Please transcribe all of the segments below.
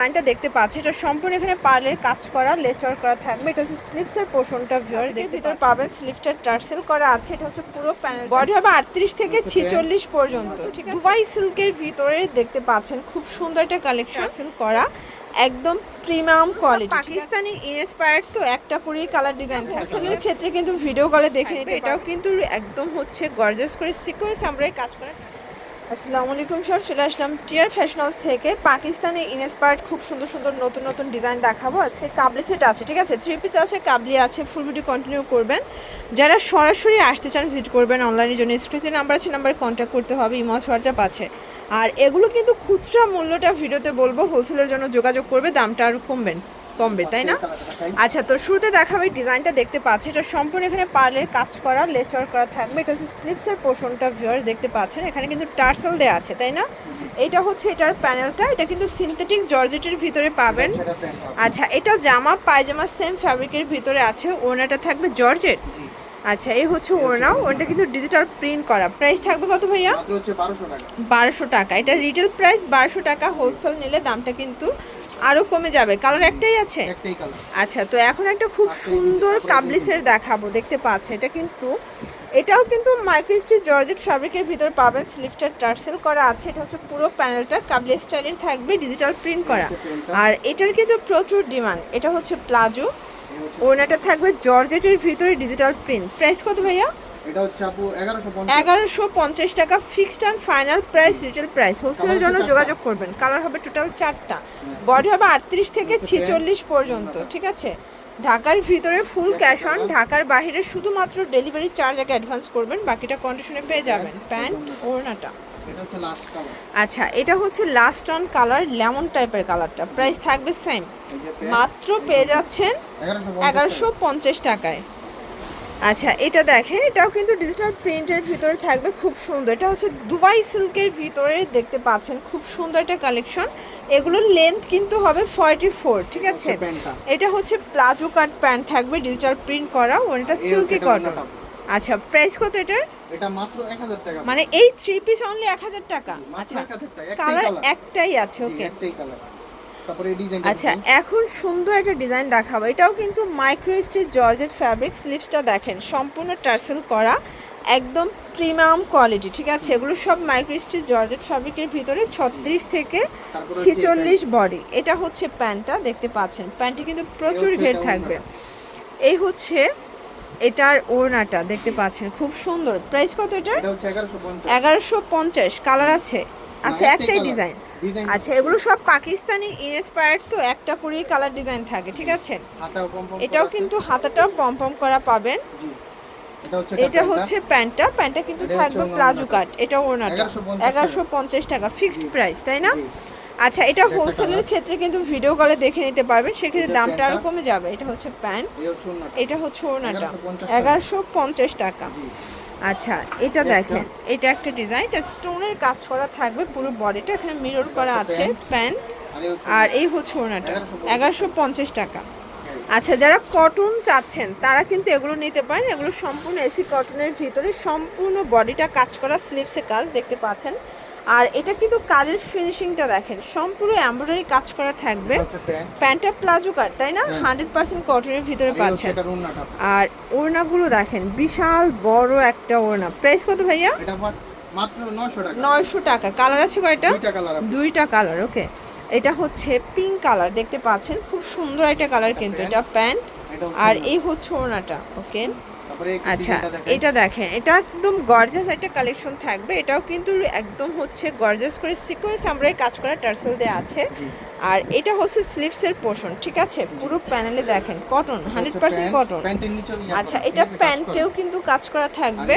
লাইনটা দেখতে পাচ্ছি এটা সম্পূর্ণ এখানে পার্লের কাজ করা লেচার করা থাকবে। এটা হচ্ছে স্লিপসের পোর্শনটা ভিউয়ার এর ভিতর পাবেন স্লিপসটা টার্সেল করা আছে এটা হচ্ছে পুরো প্যানেল বডি হবে আটত্রিশ থেকে ছিচল্লিশ পর্যন্ত। ঠিক আছে। দুবাই সিল্কের ভিতরে দেখতে পাচ্ছেন খুব সুন্দর একটা কালেকশন সিল্ক করা একদম প্রিমিয়াম কোয়ালিটি পাকিস্তানি ইনস্পায়ার্ড তো একটা পুরোই কালার ডিজাইন থাকে ক্ষেত্রে কিন্তু ভিডিও কলে দেখে নিতে এটাও কিন্তু একদম হচ্ছে গর্জাস করে সিকোয়েন্স আমরা এই কাজ করা। আসসালামু আলাইকুম স্যার, চলে আসলাম টিয়ার ফ্যাশন হাউস থেকে। পাকিস্তানি ইনস্পায়ার্ড খুব সুন্দর সুন্দর নতুন নতুন ডিজাইন দেখাবো। আজকে কাবলি সেট আছে, ঠিক আছে? থ্রি পিস আছে, কাবলি আছে ফুল ভিডিও কন্টিনিউ করবেন। যারা সরাসরি আসতে চান ভিজিট করবেন অনলাইনের জন্য। স্ক্রিনে নাম্বার আছে নাম্বারে কন্ট্যাক্ট করতে হবে ইমস হোয়াটসঅ্যাপ আছে। আর এগুলো কিন্তু খুচরা মূল্যটা ভিডিওতে বলব হোলসেলের জন্য যোগাযোগ করবে, দামটা আরও কমবেন। কমবে তাই না? আচ্ছা তো শুরুতে দেখাবে ডিজাইনটা দেখতে পাচ্ছি। এটা সম্পূর্ণ এখানে পার্লের কাজ করা লেচার করা থাকবে। এটা হচ্ছে স্লিপসের পোর্শনটা ভিউয়ার দেখতে পাচ্ছেন। এখানে কিন্তু টার্সেল দেওয়া আছে তাই না? এটা হচ্ছে এটার প্যানেলটা এটা কিন্তু সিনথেটিক জর্জেটের ভিতরে পাবেন। আচ্ছা এটা জামা পায়জামা সেম ফ্যাব্রিকের ভিতরে আছে। ওনাটা থাকবে জর্জেট। আচ্ছা এই হচ্ছে ওড়না। ওটা কিন্তু ডিজিটাল প্রিন্ট করা। প্রাইস থাকবে কত ভাইয়া? বারোশো টাকা। এটা রিটেল প্রাইস বারোশো টাকা। হোলসেল নিলে দামটা কিন্তু আরও কমে যাবে। কালার একটাই আছে? একটাই কালার আচ্ছা তো এখন একটা খুব সুন্দর কাবলিসের দেখাবো দেখতে পাচ্ছেন। এটা কিন্তু এটাও কিন্তু মাইক্রোস্টি জর্জেট ফ্যাব্রিকের ভিতর পাবেন। স্লিপটা টার্সেল করা আছে। এটা হচ্ছে পুরো প্যানেলটা কাবলি স্টাইলের থাকবে ডিজিটাল প্রিন্ট করা। আর এটার কিন্তু প্রচুর ডিমান্ড এটা হচ্ছে প্লাজো ওনাটা থাকবে জর্জেটের ভিতরে ডিজিটাল প্রিন্ট প্রাইস কত ভাইয়া? এটা হচ্ছে আপু এগারোশো পঞ্চাশ। এগারোশো পঞ্চাশ টাকা fixed and final price retail price হোলসেলের জন্য যোগাযোগ করবেন। কালার হবে টোটাল চারটা। বডি হবে আটত্রিশ থেকে হচ্ছে ছিচল্লিশ পর্যন্ত ঠিক আছে? ঢাকার ভিতরে ফুল ক্যাশ অন ঢাকার বাইরে শুধুমাত্র ডেলিভারি চার্জ আগে অ্যাডভান্স করবেন বাকিটা কন্ডিশনে পেয়ে যাবেন। প্যান্ট ওড়নাটা। আচ্ছা এটা হচ্ছে লাস্ট অন কালার লেমন টাইপের কালারটা প্রাইস থাকবে সেম মাত্র পেয়ে যাচ্ছেন এগারোশো পঞ্চাশ টাকায়। আচ্ছা এটা দেখেন এটাও কিন্তু ডিজিটাল প্রিন্টের ভিতরে থাকবে খুব সুন্দর। এটা হচ্ছে দুবাই সিল্কের ভিতরে দেখতে পাচ্ছেন খুব সুন্দর একটা কালেকশন এগুলোর লেন্থ কিন্তু হবে ফর্টি ফোর ঠিক আছে? এটা হচ্ছে প্লাজো কাট প্যান্ট থাকবে ডিজিটাল প্রিন্ট করা ওটা সিল্কি কটন আচ্ছা প্রাইস কত এটার? এটা মাত্র এক হাজার টাকা। মানে এই থ্রি পিস অনলি এক হাজার টাকা। আচ্ছা কালার একটাই আছে ওকে একটাই কালার তারপরে এই ডিজাইন আচ্ছা এখন সুন্দর একটা ডিজাইন দেখাবো। এটাও কিন্তু মাইক্রো স্টিচ জর্জেট ফ্যাব্রিক স্লিপসটা দেখেন সম্পূর্ণ টার্সেল করা একদম প্রিমিয়াম কোয়ালিটি ঠিক আছে? এগুলো সব মাইক্রো স্টিচ জর্জেট ফ্যাব্রিকের ভিতরে ছত্রিশ থেকে ছিচল্লিশ বডি এটা হচ্ছে প্যান্টটা দেখতে পাচ্ছেন। প্যান্টটি কিন্তু প্রচুর ঘের থাকবে। এই হচ্ছে এটার ওড়নাটা দেখতে পাচ্ছেন। খুব সুন্দর। প্রাইস কত এটার? এটা হচ্ছে এগারোশো পঞ্চাশ। কালার আছে? আচ্ছা একটাই ডিজাইন আচ্ছা এগুলো সব পাকিস্তানি ইনস্পায়ার্ড তো একটা পুরোই কালার ডিজাইন থাকে ঠিক আছে? এটাও কিন্তু হাতাটাও পম পম করা পাবেন। এটা হচ্ছে প্যান্টটা প্যান্টটা কিন্তু থাকবে প্লাজো কাট এটা 1150 এগারোশো পঞ্চাশ টাকা। ফিক্সড প্রাইস তাই না? আচ্ছা এটা হোলসেলের ক্ষেত্রে কিন্তু ভিডিও কলে দেখে নিতে পারবেন সেক্ষেত্রে দামটা আরও কমে যাবে। এটা হচ্ছে প্যান্ট। এটা হচ্ছে ওড়নাটা। 1150 টাকা। এগারোশো পঞ্চাশ টাকা। আচ্ছা এটা দেখেন। এটা একটা ডিজাইন এটা স্টোনের কাজ করা থাকবে পুরো বডিটা এখানে মিরর করা আছে প্যান্ট। আর এই হচ্ছে 1150 এগারোশো পঞ্চাশ টাকা। হ্যাঁ। আচ্ছা যারা কটন চাচ্ছেন তারা কিন্তু এগুলো নিতে পারেন। এগুলো সম্পূর্ণ এসি কটনের ভিতরে সম্পূর্ণ বডিটা কাজ করা স্লিভসে কাজ দেখতে পাচ্ছেন। আর এটা কিন্তু কাজের ফিনিশিংটা দেখেন সম্পূর্ণ এমব্রয়ডারি কাজ করা থাকবে। প্যান্টটা প্লাজো কাট তাই না। হান্ড্রেড পার্সেন্ট কটনের ভিতরে পাচ্ছেন। আর ওড়নাগুলো দেখেন বিশাল বড় একটা ওড়না। প্রাইস কত ভাইয়া? নয়শো টাকা। কালার আছে কয়টা? দুইটা কালার ওকে এটা হচ্ছে পিঙ্ক কালার দেখতে পাচ্ছেন? খুব সুন্দর একটা কালার কিন্তু এটা প্যান্ট। আর এই হচ্ছে ওড়নাটা ওকে আচ্ছা এটা দেখেন এটা একদম গর্জাস একটা কালেকশন থাকবে। এটাও কিন্তু একদম হচ্ছে গর্জাস করে সিকোয়েন্স আমরা কাজ করা টার্সেল দেওয়া আছে। আর এটা হচ্ছে স্লিভসের পোর্শন ঠিক আছে? পুরো প্যানেলে দেখেন কটন হান্ড্রেড পার্সেন্ট কটন আচ্ছা এটা প্যান্টেও কিন্তু কাজ করা থাকবে।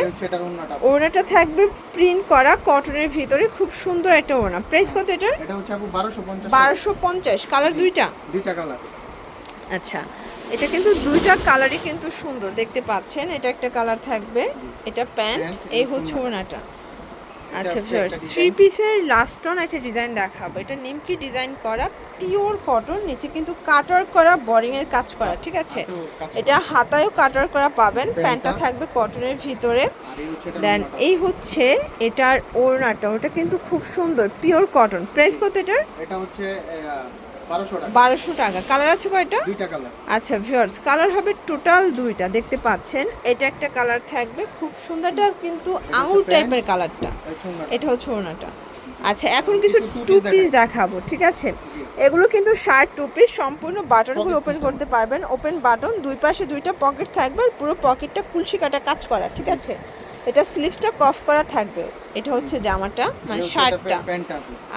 ওড়নাটা। থাকবে প্রিন্ট করা কটনের ভিতরে খুব সুন্দর একটা ওড়না। প্রাইস কত এটা হচ্ছে আপু 1250 বারোশো পঞ্চাশ কালার দুইটা? দুইটা কালার আচ্ছা এটা কিন্তু দুইটা কালারই কিন্তু সুন্দর দেখতে পাচ্ছেন? এটা একটা কালার থাকবে এটা প্যান্ট এই হচ্ছে ওড়না। ওড়নাটা আচ্ছা হচ্ছে থ্রি পিসের লাস্ট অন একটা ডিজাইন দেখাবো। এটা নিমকি ডিজাইন করা পিওর কটন নিচে কিন্তু কাটার করা বোরিং এর কাজ করা ঠিক আছে। এটা হাতায়ও কাটার করা পাবেন প্যান্টটা। থাকবে কটনের ভিতরে। দেন এই হচ্ছে এটার ওড়নাটা ওটা কিন্তু খুব সুন্দর পিওর কটন প্রাইস কত এটার? এটা হচ্ছে বারোশো টাকা। কালার আছে কয়টা? আচ্ছা ভিউয়ার্স কালার হবে টোটাল দুইটা দেখতে পাচ্ছেন। এটা একটা কালার থাকবে খুব সুন্দরটা কিন্তু প্যান্ট। টাইপের কালারটা এটা হচ্ছে ওড়নাটা আচ্ছা এখন কিছু কিছু টু পিস দেখাবো ঠিক আছে? এগুলো কিন্তু শার্ট টু পিস সম্পূর্ণ বাটনগুলো ওপেন করতে পারবেন। ওপেন বাটন দুই পাশে দুইটা পকেট থাকবে আর পুরো পকেটটা কুলসি কাটা কাজ করা ঠিক আছে? এটা স্লিভসটা কফ করা থাকবে। এটা হচ্ছে জামাটা মানে শার্টটা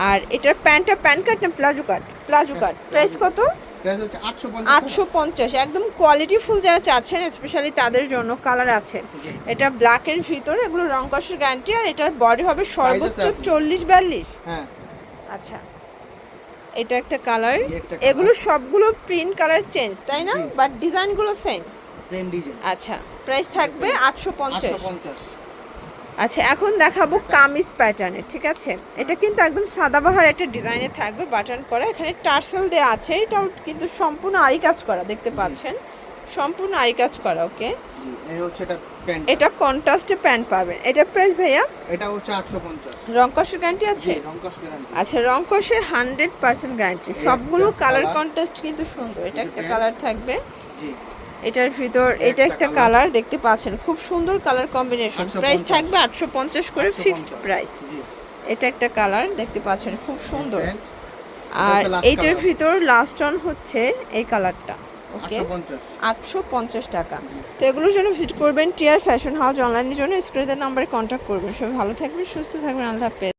আর এটার প্যান্টটা প্যান্ট কাট না palazzo cut palazzo cut price কত? প্রাইস হচ্ছে আটশো পঞ্চাশ। একদম কোয়ালিটি ফুল যারা চাচ্ছেন স্পেশালি তাদের জন্য কালার আছে। এটা ব্ল্যাকের ভিতরে এগুলো রং কষের গ্যারান্টি আর এটার বডি হবে সর্বোচ্চ। চল্লিশ বিয়াল্লিশ হ্যাঁ। আচ্ছা। এটা একটা কালার। এগুলো সবগুলো প্রিন্ট কালার চেঞ্জ তাই না? বাট ডিজাইনগুলো সেম আচ্ছা। প্রাইস থাকবে আটশো পঞ্চাশ। আটশো পঞ্চাশ। আচ্ছা এখন দেখাবো কামিজ প্যাটার্নের ঠিক আছে? এটা কিন্তু একদম সাদাবাহার একটা ডিজাইনে থাকবে বাটন করা। এখানে টার্সেল দেওয়া আছে এটাও কিন্তু সম্পূর্ণ আরি কাজ করা দেখতে পাচ্ছেন? সম্পূর্ণ আরি কাজ করা ওকে এটা কন্ট্রাস্টে প্যান্ট পাবেন। এটা প্রাইস ভাইয়া? এটা হচ্ছে আটশো পঞ্চাশ। রং কষের গ্যারান্টি আছে? আচ্ছা রং কষের হান্ড্রেড পার্সেন্ট গ্যারান্টি সবগুলো কালার। কন্ট্রাস্ট কিন্তু সুন্দর এটা একটা কালার থাকবে। এটার ভিতর এটা একটা কালার দেখতে পাচ্ছেন। খুব সুন্দর কালার কম্বিনেশন প্রাইস থাকবে আটশো পঞ্চাশ করে ফিক্সড প্রাইস এটা একটা কালার দেখতে পাচ্ছেন খুব সুন্দর। আর এইটার ভিতর লাস্ট অন হচ্ছে এই কালারটা ওকে আটশো পঞ্চাশ। আটশো পঞ্চাশ টাকা। তো এগুলোর জন্য ভিজিট করবেন টিয়ার ফ্যাশন হাউস অনলাইনের জন্য। স্ক্রিনের নাম্বারে কন্ট্যাক্ট করবেন। সবাই ভালো থাকবেন সুস্থ থাকবেন। আল্লাহ হাফেজ।